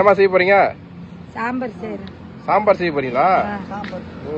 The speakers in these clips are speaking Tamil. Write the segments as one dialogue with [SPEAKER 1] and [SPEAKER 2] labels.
[SPEAKER 1] என்னம்மா செய்ய போறீங்க?
[SPEAKER 2] சாம்பார் செய்யறேன்
[SPEAKER 1] சாம்பார் செய்ய போறீங்களா?
[SPEAKER 2] சாம்பார்
[SPEAKER 1] ஓ.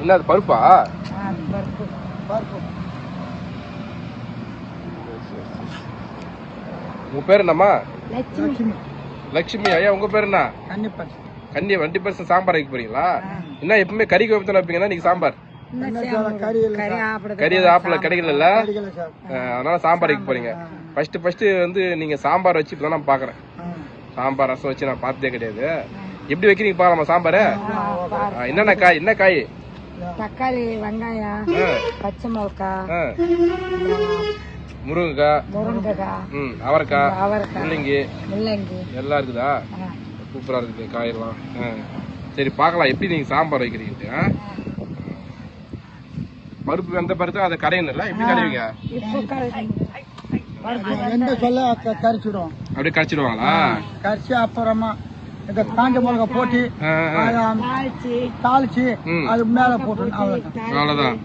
[SPEAKER 1] என்ன அது பருப்பா?
[SPEAKER 2] பருப்பு. பருப்பு.
[SPEAKER 1] உங்க பேர் என்னம்மா?
[SPEAKER 2] லட்சுமி.
[SPEAKER 1] லட்சுமி. ஐயா உங்க பேர் என்ன?
[SPEAKER 2] கண்டிப்பா
[SPEAKER 1] கண்டி வண்டி பரிசு சாம்பார் வைக்க போறீங்களா? என்ன எப்பவுமே கறி கோபத்தில் வைப்பீங்கன்னா நீங்க சாம்பார்?
[SPEAKER 2] கறி
[SPEAKER 1] ஆப்பிள கிடைக்கல அதனால சாம்பார் வைக்க போறீங்க. ஃபர்ஸ்ட் ஃபர்ஸ்ட் வந்து நீங்க சாம்பார் வச்சு இப்பதான் நான் பாக்குறேன். சாம்பார் ரசம் வச்சு நான் பார்த்ததே கிடையாது. எப்படி வைக்கிறீங்க பாக்கலாமா சாம்பார்? என்னென்ன காய் என்ன காய்?
[SPEAKER 2] தக்காளி வெங்காயம் பச்சை மிளகாய்.
[SPEAKER 1] முருங்கைக்காய்
[SPEAKER 2] முருங்கைக்காய்
[SPEAKER 1] ம் அவரைக்காய்
[SPEAKER 2] அவரைக்காய்
[SPEAKER 1] முள்ளங்கி.
[SPEAKER 2] முள்ளங்கி.
[SPEAKER 1] எல்லாம் இருக்குதா?
[SPEAKER 2] ஆ.
[SPEAKER 1] சூப்பரா இருக்குது காயெல்லாம். சரி பார்க்கலாம் எப்படி நீங்க சாம்பார் வைக்கிறீங்க? பருப்பு வெந்த பருத்து அதை கரையணும்ல எப்படி கரைவீங்க
[SPEAKER 2] இப்போ
[SPEAKER 3] எந்த சொல்ல கரைச்சிடும்.
[SPEAKER 1] அப்படியே கரைச்சிடுவாங்களா?
[SPEAKER 3] கரைச்சி அப்புறமா இந்த காஞ்ச மிளகா போட்டு
[SPEAKER 2] தாளிச்சு.
[SPEAKER 3] அது மேல போட்டு அவ்வளவுதான்.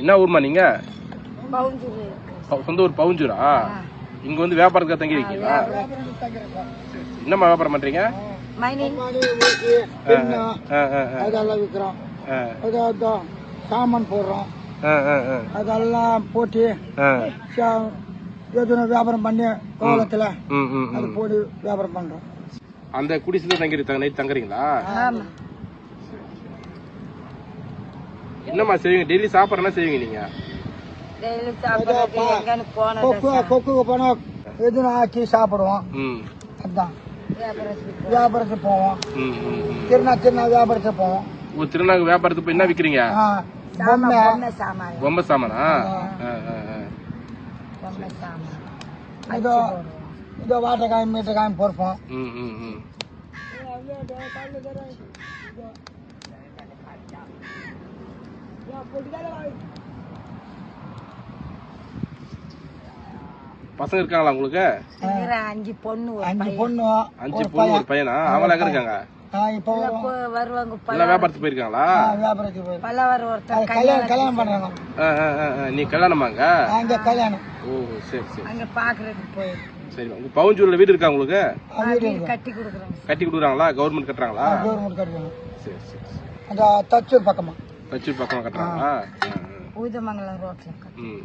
[SPEAKER 1] என்ன ஊர்மா நீங்க? சொந்த ஊர் பவுஞ்சூரா? இங்க வந்து வியாபாரத்துக்காக தங்கி இருக்கீங்களா என்னம்மா வியாபாரம் பண்றீங்க?
[SPEAKER 2] மைனிங்
[SPEAKER 3] பெண்ணு
[SPEAKER 1] ஆ, ஆ, ஆ,
[SPEAKER 3] அதெல்லாம் விற்கிறோம். சாமான் போடுறோம்.
[SPEAKER 1] ஆ, ஆ, ஆ,
[SPEAKER 3] அதெல்லாம் போட்டு
[SPEAKER 1] ஆ.
[SPEAKER 3] சா- எதுனா வியாபாரம் பண்ணி கோலத்துல அது. போட்டு வியாபாரம் பண்றோம்.
[SPEAKER 1] அந்த குடிசைல தங்கி இருக்காங்க நைட் தங்குறீங்களா? என்னம்மா செய்வீங்க? டெய்லி சாப்பாடு என்ன செய்வீங்க நீங்க?
[SPEAKER 2] டெய்லி சாப்பிட்றது எங்கன்னு போனது
[SPEAKER 3] கொக்கு கொக்குக்கு போனா எதுனா ஆக்கி சாப்பிடுவோம்.
[SPEAKER 1] ம்.
[SPEAKER 3] அதுதான்
[SPEAKER 2] வியாபாரத்துக்கு
[SPEAKER 3] போவோம்.
[SPEAKER 1] ம், ம், ம்.
[SPEAKER 3] திருநா திருநா வியாபாரத்துக்கு போவோம்.
[SPEAKER 1] திருநாள் வியாபாரத்துக்கு போய் என்ன விக்கிறீங்க?
[SPEAKER 3] ஆ,
[SPEAKER 2] சாமான்
[SPEAKER 3] பொம்மை
[SPEAKER 2] பொம்மை சாமான்.
[SPEAKER 1] பொம்மை சாமானா? ஆ, ஆ, ஆ.
[SPEAKER 2] பொம்மை சாமான்.
[SPEAKER 3] இதோ இதோ வாட்டக்காயம் மீட்டக்காயம் பொறுப்போம்.
[SPEAKER 1] ம், ம், ம். பசங்க இருக்காங்களா உங்களுக்கு?
[SPEAKER 2] அஞ்சு பொண்ணு ஒரு
[SPEAKER 3] அஞ்சு பொண்ணு
[SPEAKER 1] அஞ்சு பொண்ணு ஒரு பையனா. அவங்கள எங்க இருக்காங்க?
[SPEAKER 2] வருவாங்க பல
[SPEAKER 1] வியாபாரத்துக்கு போயிருக்காங்களா?
[SPEAKER 3] வியாபாரத்துக்கு
[SPEAKER 2] ஒருத்தர்
[SPEAKER 3] கல்யாணம் கல்யாணம் பண்றாங்க.
[SPEAKER 1] நீ கல்யாணமாங்க
[SPEAKER 3] அங்க? கல்யாணம்.
[SPEAKER 1] ஓ சரி சரி.
[SPEAKER 2] அங்க பாக்குறதுக்கு போயிரு.
[SPEAKER 1] சரி உங்க பவுஞ்சூர்ல வீடு இருக்கா உங்களுக்கு?
[SPEAKER 2] வீடு கட்டி கொடுக்குறாங்க
[SPEAKER 1] கட்டி கொடுக்குறாங்களா? கவர்மெண்ட் கட்டுறாங்களா?
[SPEAKER 3] கவர்மெண்ட்
[SPEAKER 1] சரி சரி.
[SPEAKER 3] அந்த தச்சூர் பக்கமா.
[SPEAKER 1] தச்சூர் பக்கம் கட்டுறாங்களா.
[SPEAKER 2] ஊதமங்கலம் ரோட்ல.
[SPEAKER 1] ம்.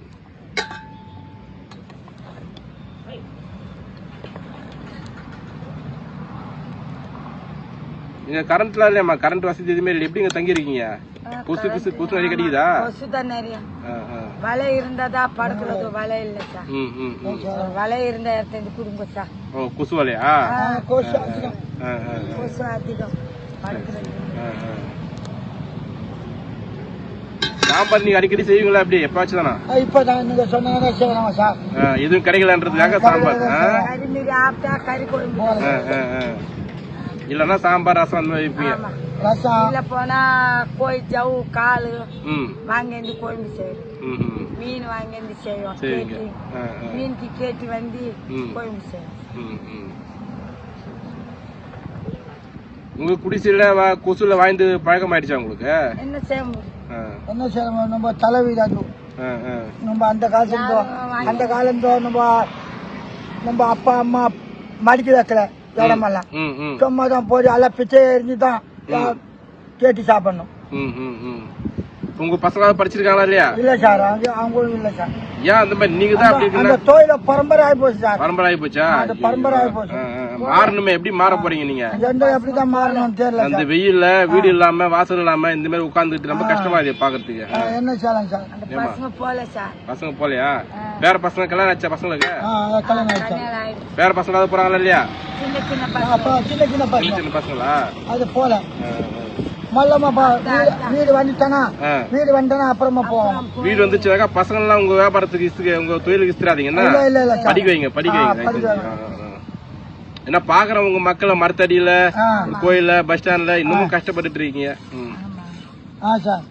[SPEAKER 1] நீங்க கரண்ட்ல இல்லையாம்மா கரண்ட் வசதி எதுவுமே இல்லை. எப்படிங்க தங்கி இருக்கீங்க கொசு கொசு கொசு நிறைய கடிக்குதா
[SPEAKER 2] கொசு தான் நிறைய. வலை இருந்தாதா படுக்கிறது வலை இல்ல சார். வலை இருந்த இடத்துல குடுங்க சார்.
[SPEAKER 1] ஓ கொசு வலையா?
[SPEAKER 3] அதிகம்.
[SPEAKER 2] கொசு அதிகம். படுக்கிறது.
[SPEAKER 1] சாம்பார் நீங்க அடிக்கடி செய்வீங்களா அப்படி எப்பாச்சும் தானா?
[SPEAKER 3] இப்பதான் நீங்க சொன்னீங்கன்னா செய்யலாம் சார்?
[SPEAKER 1] எதுவும் கிடைக்கலன்றதுக்காக சாம்பார்?
[SPEAKER 2] கறி மீறி கறி குழம்பு.
[SPEAKER 1] இல்லைன்னா சாம்பார் ரசம் அந்த மாதிரி வைப்பீங்க
[SPEAKER 3] ரசம்.
[SPEAKER 2] இல்ல போனா கோழி ஜவு காலு வாங்கி குழம்பு செய்யறோம் மீன் வாங்கி செய்வோம்.
[SPEAKER 1] சரிங்க.
[SPEAKER 2] கேட்டி. மீனுக்கு வந்து. குழம்பு செய்வோம்.
[SPEAKER 1] ம், ம். உங்க குடிசையில வா- கொசுல வாய்ந்து பழக்கம் ஆயிடுச்சா உங்களுக்கு?
[SPEAKER 2] என்ன செய்ய முடியும்?
[SPEAKER 3] என்ன செய்யணும் நம்ம தலைவீடு அது. நம்ம அந்த காலத்துல அந்த காலத்துல நம்ம நம்ம அப்பா அம்மா மடிக்க வைக்கல. இடமெல்லாம் சும்மா தான் போய் எல்லாம் பிச்சை எரிஞ்சு தான் கேட்டு சாப்பிடணும்.
[SPEAKER 1] உங்க பசங்க படிச்சிருக்காங்களா இல்லையா?
[SPEAKER 3] இல்ல சார் அவங்க அவங்களும் இல்ல சார்.
[SPEAKER 1] ஏன் அந்த மாதிரி நீங்க தான்
[SPEAKER 3] அந்த தொழில பரம்பரை ஆகி போச்சு சார்.
[SPEAKER 1] பரம்பரை ஆகி போச்சா?
[SPEAKER 3] அந்த பரம்பரை ஆகி போச்சு.
[SPEAKER 1] மாறணுமே எப்படி மாற போறீங்க நீங்க?
[SPEAKER 3] எப்படிதான் தெரியல
[SPEAKER 1] அந்த வெயில்ல வீடு இல்லாம வாசல் இல்லாம இந்த மாதிரி உட்கார்ந்துட்டு ரொம்ப கஷ்டமா இருக்கு பாக்குறதுக்கு.
[SPEAKER 3] என்ன சார்
[SPEAKER 2] பசங்க போல சார்.
[SPEAKER 1] பசங்க போலையா? வேற பசங்க கல்யாணம் ஆச்சா பசங்களுக்கு?
[SPEAKER 3] கல்யாணம்
[SPEAKER 1] வேற பசங்க போறாங்களா இல்லையா?
[SPEAKER 2] சின்ன சின்ன பசங்க.
[SPEAKER 3] அப்ப சின்ன சின்ன
[SPEAKER 1] சின்ன
[SPEAKER 3] பசங்க.
[SPEAKER 1] சின்ன பசங்களா?
[SPEAKER 3] அது போல. வீடு- வீடு வந்துட்டானா
[SPEAKER 1] ஆ.
[SPEAKER 3] வீடு வந்துட்டானா அப்புறமா போவோம்.
[SPEAKER 1] வீடு வந்துச்சுனாக்கா பசங்க எல்லாம் உங்க வியாபாரத்துக்கு உங்க தொழிலுக்கு இஸ்திராதீங்கன்னா படிக்க வைங்க படிக்க வைங்க. ஏன்னா பாக்குறவங்க மக்களை மரத்தடியில கோயில்ல பஸ் ஸ்டாண்ட்ல இன்னமும் கஷ்டப்பட்டுட்டு இருக்கீங்க.
[SPEAKER 3] சார்.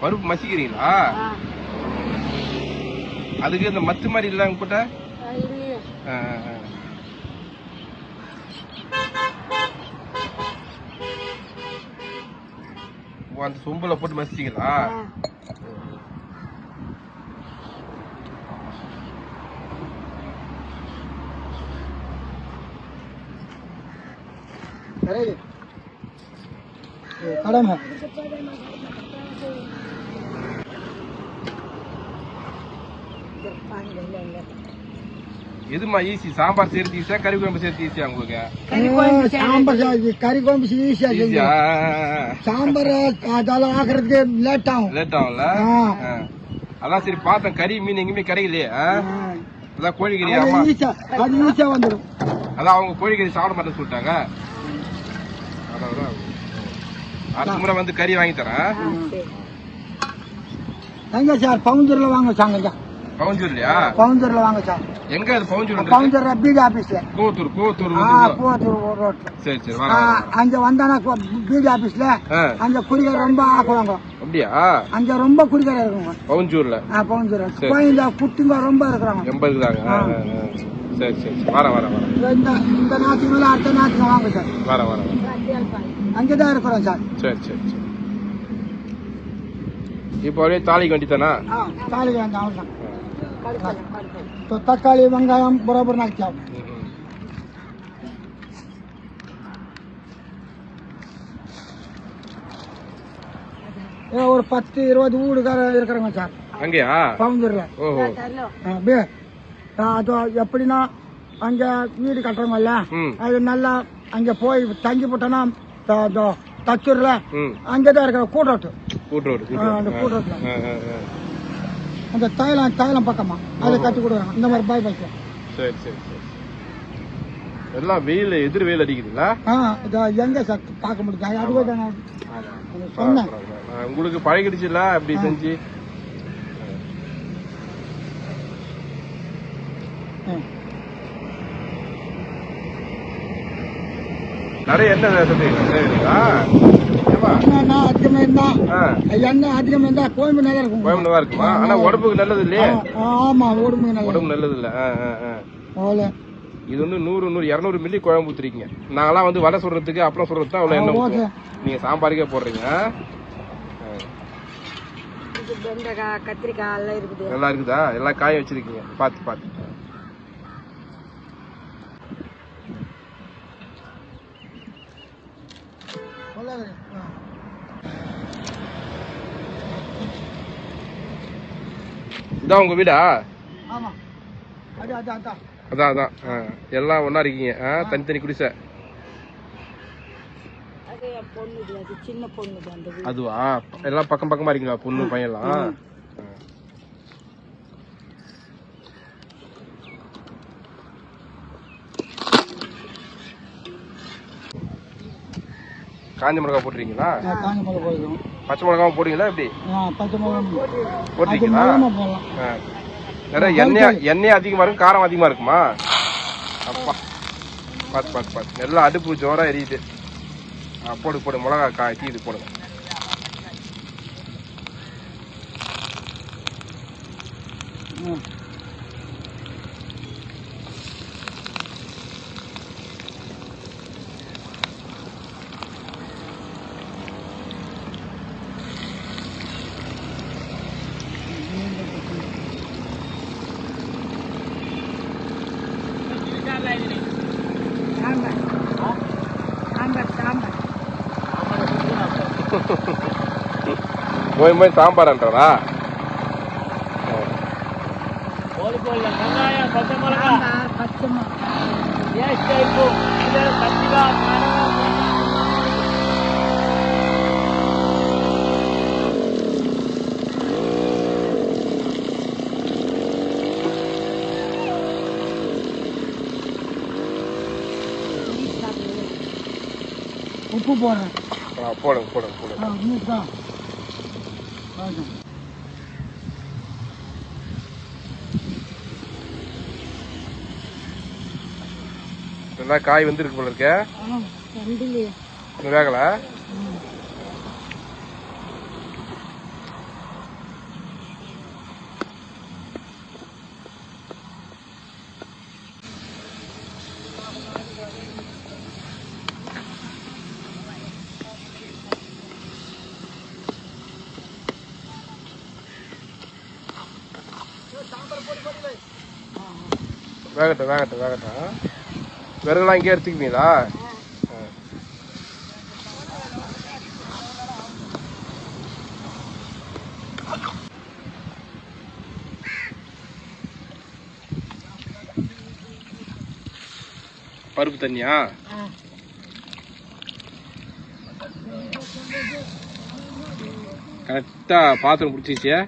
[SPEAKER 1] பருப்பு மசிக்கிறீங்களா? அதுக்கு இந்த மத்து மாதிரி இல்ல உங்ககிட்ட ஆ, ஆ, ஆ. ஓ, அந்த சொம்புல போட்டு மசிச்சிங்களா?
[SPEAKER 3] சரி கடமை
[SPEAKER 1] எதுமா ஈஸி சாம்பார் சேர்த்து ஈஸியா கறி குழம்பு சேர்த்து ஈஸியா உங்களுக்கு?
[SPEAKER 3] சாம்பார் கறி குழம்பு ஈஸியா
[SPEAKER 1] ஈஸியா
[SPEAKER 3] சாம்பார் அதெல்லாம் ஆக்குறதுக்கு லேட் ஆகும்.
[SPEAKER 1] லேட் ஆகும்ல. அதான் சரி பார்த்தேன். கறி மீன் எங்கேயுமே கிடைக்கலையே? அதான் கோழிக்கறி
[SPEAKER 3] ஈஸியா அது ஈஸியா வந்துடும்
[SPEAKER 1] அதான் அவங்க கோழிக்கறி சாப்பிட மாட்டேன்னு சொல்லிட்டாங்க. அடுத்த முறை வந்து கறி வாங்கி தரேன்.
[SPEAKER 3] எங்க சார்? பவுஞ்சூர்ல வாங்க சாங்க
[SPEAKER 1] பவுஞ்சூர் இல்லையா
[SPEAKER 3] பவுஞ்சூர்ல வாங்க சார்.
[SPEAKER 1] எங்க அது பவுஞ்சூர்
[SPEAKER 3] பவுஞ்சூர் பிஜி ஆபீஸ்ல.
[SPEAKER 1] கோத்தூர் கோத்தூர்
[SPEAKER 3] போத்தூர் ரோட்ல.
[SPEAKER 1] சரி சரி
[SPEAKER 3] அங்க வந்தானா பிஜி ஆபீஸ்ல? அங்க குடிகார ரொம்ப ஆக்குவாங்க.
[SPEAKER 1] அப்படியா?
[SPEAKER 3] அங்க ரொம்ப குடிகார இருக்குங்க.
[SPEAKER 1] பவுஞ்சூர்ல?
[SPEAKER 3] பவுஞ்சூர்
[SPEAKER 1] சரி.
[SPEAKER 3] குழந்தை குட்டிங்க ரொம்ப இருக்கிறாங்க.
[SPEAKER 1] எண்பது தாங்க. ஆ, ஆ, ஆ. சரி சரி சரி. வரேன் வரேன் வரேன்
[SPEAKER 3] இந்த இந்த நாட்டுக்கு மேல அடுத்த நாட்டுக்கு வாங்க சார்.
[SPEAKER 1] வரேன் வரேன் வரேன்.
[SPEAKER 3] அங்கதான் இருக்கிறோம் சார்.
[SPEAKER 1] சரி சரி சரி. இப்போ அப்படியே தாலிக்கு வேண்டித்தானா
[SPEAKER 3] ஆ தாலி வேண்டாம் அவ்வளவுதான் இப்போ தக்காளி வெங்காயம் பரோபர் நாக்கியாவும் ஏ, ஒரு பத்து இருபது வீடுகார இருக்கிறவங்க சார்.
[SPEAKER 1] அங்கேயா?
[SPEAKER 3] பவுந்தூர்ல.
[SPEAKER 1] ஓஹோ.
[SPEAKER 3] ஆ, பே ஆ, அது எப்படின்னா அங்க வீடு கட்டுறவங்கல்ல
[SPEAKER 1] ம்.
[SPEAKER 3] அது நல்லா அங்க போய் தங்கி த- தச்சூர்ல அங்கதான் இருக்கிற ஆ, அந்த
[SPEAKER 1] ஆ
[SPEAKER 3] அந்த தைலம் தைலம் பக்கமா. அதை கட்டி கொடுக்குறாங்க. இந்த மாதிரி பாய் பாய்க்கு
[SPEAKER 1] சரி சரி சரி எல்லாம் வெயில் எதிர் வெயில் அடிக்குதுங்களா?
[SPEAKER 3] ஆ இதோ எங்க சார் பார்க்க முடியும் அதுவே தான் நான் உங்களுக்கு சொன்னேன்.
[SPEAKER 1] உங்களுக்கு பழகிடுச்சுல அப்படி செஞ்சு? நிறைய
[SPEAKER 3] எண்ணெய்னா அதிகமா இருந்தா எண்ணெய் அதிகமா இருந்தா கோயம்பு நல்லா இருக்கும்
[SPEAKER 1] கோயம்பு தான் இருக்குமா? ஆனா உடம்புக்கு நல்லது இல்லையே?
[SPEAKER 3] ஆமா உடம்பு நல்லா
[SPEAKER 1] உடம்பு நல்லது இல்ல. ஆ, ஆ, ஆ.
[SPEAKER 3] அவ்வளோ
[SPEAKER 1] இது வந்து நூறு நூறு இரநூறு மில்லி குழம்பு ஊத்துறீங்க. நாங்களாம் வந்து வடை சுடுறதுக்கு அப்புறம் சுடுறது தான் அவ்வளோ எண்ணெய் நீங்க சாம்பாருக்கே போடுறீங்க
[SPEAKER 2] கத்திரிக்காய் எல்லாம் இருக்குது.
[SPEAKER 1] நல்லா இருக்குதா? எல்லாம் காய வச்சிருக்கீங்க. பார்த்து பார்த்து. இதான் உங்க வீடா?
[SPEAKER 3] ஆமா. அது அது அதான்.
[SPEAKER 1] அதான். எல்லாம் ஒண்ணா இருக்கீங்க. ஆ, தனித்தனி குடிசை. அதுவா? எல்லாம் பக்கம் பக்கமா இருக்கீங்களா பொண்ணு பையன்லாம்? காஞ்ச மிளகா போட்டுறீங்களா?
[SPEAKER 3] காஞ்சி மிளகா போடுறோம்.
[SPEAKER 1] பச்சை மிளகாவும் போடுவீங்களா எப்படி?
[SPEAKER 3] ஆ பச்சை மிளகா
[SPEAKER 1] ஆ. நிறைய எண்ணெய் எண்ணெய் அதிகமா இருக்கும் காரம் அதிகமா இருக்குமா? அப்பா. பார்த்து பார்த்து பார்த்து எல்லாம் அடுப்பு ஜோரா எரியுது. போடு போடு. மிளகா காய் தீது போடுங்க.
[SPEAKER 3] ம்.
[SPEAKER 2] சாம்பார் சாம்பார் சாம்பார்
[SPEAKER 1] போய் போய் சாம்பார்ன்றா
[SPEAKER 2] சாம்பார் பச்சை மிளகாய்
[SPEAKER 3] உப்பு போடுறேன்
[SPEAKER 1] போடுங்க போடுங்க போடுங்க. நல்லா காய் வந்துருக்கு போல இருக்க. வேகல? வேகட்டும் வேகட்டும் வேகட்டும். விறகுலாம் இங்கே எடுத்துக்குவீங்களா? ஆ. பருப்பு தண்ணியா? கரெக்டா பாத்திரம் பிடிச்சிச்சியா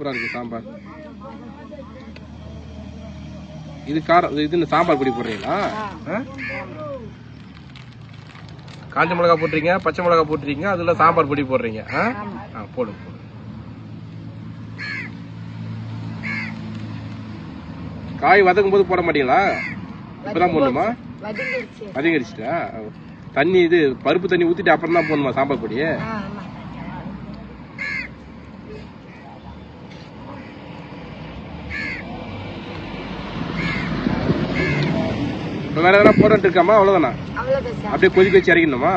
[SPEAKER 1] சூப்பரா இருக்கு சாம்பார். இது காரம் இது இந்த சாம்பார் பொடி போடுறீங்களா? ஆ? காஞ்ச மிளகா போட்டுறீங்க பச்சை மிளகா போட்டுறீங்க அதுல சாம்பார் பொடி போடுறீங்க. ஆ? ஆ போடுங்க போடுங்க காய் வதக்கும் போது போட மாட்டீங்களா? இப்பதான் போடணுமா?
[SPEAKER 2] வதங்கிடுச்சு
[SPEAKER 1] வதங்கிடுச்சுட்டா தண்ணி இது பருப்பு தண்ணி ஊத்திட்டு அப்புறம் தான் போடணுமா சாம்பார் பொடி
[SPEAKER 2] ஆமா
[SPEAKER 1] இப்ப வேற எதனா போட்டு இருக்காமா
[SPEAKER 2] அவ்வளோதான்
[SPEAKER 1] அப்படியே கொதிக்க வச்சு இறக்கணுமா.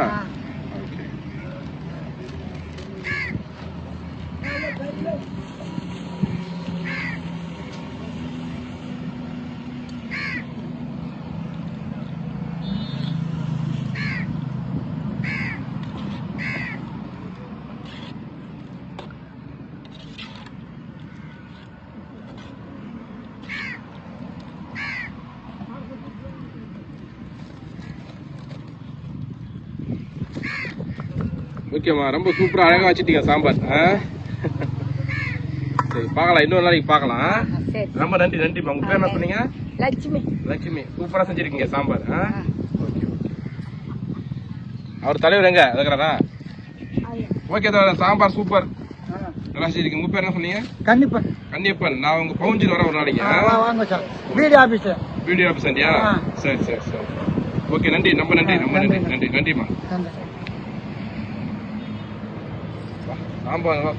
[SPEAKER 1] ஓகே ஓகேம்மா ரொம்ப சூப்பரா அழகா வச்சுட்டீங்க சாம்பார். ஆ? சரி பார்க்கலாம். இன்னொரு நாளைக்கு பார்க்கலாம். ரொம்ப நன்றி நன்றிம்மா. உங்க பேர் என்ன சொன்னீங்க?
[SPEAKER 2] லட்சுமி.
[SPEAKER 1] லட்சுமி. சூப்பரா செஞ்சிருக்கீங்க சாம்பார். Okay okay. அவர் தலைவர் எங்க? இருக்கிறாரா ஓகே தலைவர் சாம்பார் சூப்பர் நல்லா செஞ்சிருக்கீங்க. உங்க பேர் என்ன சொன்னீங்க?
[SPEAKER 3] கண்டிப்பா
[SPEAKER 1] கன்னியப்பன் நான் உங்க பவுஞ்சில் வரேன் ஒரு நாளைக்கு
[SPEAKER 3] வாங்க சார்.
[SPEAKER 1] வீடியோ ஆஃபீஸ் சந்தியா
[SPEAKER 3] ஆ.
[SPEAKER 1] சரி சரி சரி. ஓகே நன்றி. ரொம்ப நன்றி ரொம்ப நன்றி. நன்றி நன்றிம்மா. ஆமாம் நல்லா